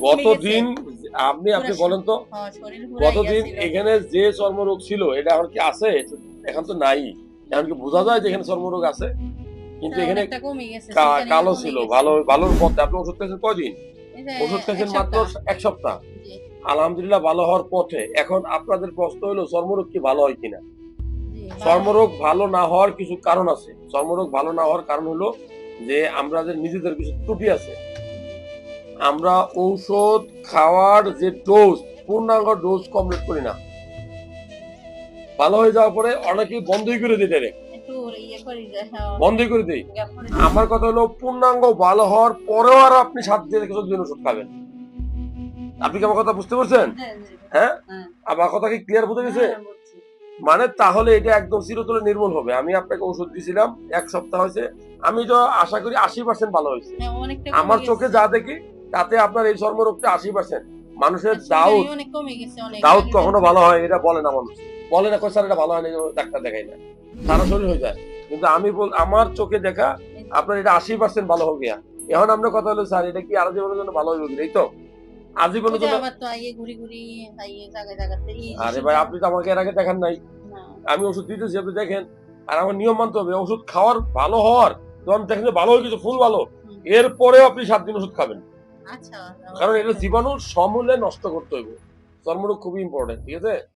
গতদিন আপনি আপনি বলেন তো হ্যাঁ, ইয়া ছিল। এখানে যে চর্মরোগ ছিল এটা এখন কি আছে? এখন তো নাই। এখন কি বোঝা যায় যে এখানে চর্মরোগ আছে? কিন্তু এখানে কালো ছিল ভালো ভালোর পথে। আপনি ওষুধ খেয়েছেন যে ওষুধ খেয়েছেন মাত্র এক সপ্তাহ। আলহামদুলিল্লাহ ভালো হওয়ার পথে। এখন আপনাদের প্রশ্ন হলো চর্মরোগ কি ভালো হয় কিনা? চর্মরোগ ভালো না হওয়ার কিছু কারণ আছে। চর্মরোগ ভালো না হওয়ার কারণ হলো যে আমাদের নিজেদের কিছু ত্রুটি আছে আমরা ঔষধ খাওয়ার যে ডোজ পূর্ণাঙ্গ ডোজ কমপ্লিট করি না। ভালো হয়ে যাওয়ার পরে অনেকেই বন্ধই করে দিই ডাইরেক্ট ইয়ে হ্যাঁ, বন্ধই করে দিই। আমার কথা হলো পূর্ণাঙ্গ ভালো হওয়ার পরেও আর আপনি সাত দিন চোদ্দ দিন ওষুধ খাবেন। আপনি কি আমার কথা বুঝতে পারছেন? হ্যাঁ, হ্যাঁ? হ্যাঁ। আমার কথা কি ক্লিয়ার বুঝে গেছে? মানে তাহলে এটা একদম চিরতরে নির্মূল হবে। আমি আপনাকে ওষুধ দিয়েছিলাম এক সপ্তাহ হয়েছে। আমি তো আশা করি আশি পার্সেন্ট ভালো হয়েছে। হ্যাঁ, আমার চোখে যা দেখি তাতে আপনার এই চর্মরোগটা আশি পার্সেন্ট মানুষের দাউদ গেছে, অনেক। দাউদ কখনো ভালো হয় এটা বলে না মানুষ। বলে না স্যার এটা ভালো হয় না ডাক্তার দেখাই না। সারা শরীর হয়ে যায়। কিন্তু আমি বল আমার চোখে দেখা আপনার এটা আশি পার্সেন্ট ভালো হবে এখন আমরা কথা হলো স্যার এটা কি আজীবনের জন্য ভালো হবে এই তো। আজীবনের জন্য আরে ভাই আপনি তো আমাকে এর আগে দেখান নাই। আমি ওষুধ দিতেছি আপনি দেখেন। আর আমার নিয়ম মানতে হবে ওষুধ খাওয়ার ভালো হওয়ার যখন দেখেন যে ভালো হয়ে গেছে ফুল ভালো। এরপরে আপনি সাত দিন ওষুধ খাবেন। আচ্ছা কারণ এটা জীবাণু সমূলে নষ্ট করতে হইব। চর্মরোগ খুবই ইম্পর্টেন্ট ঠিক আছে?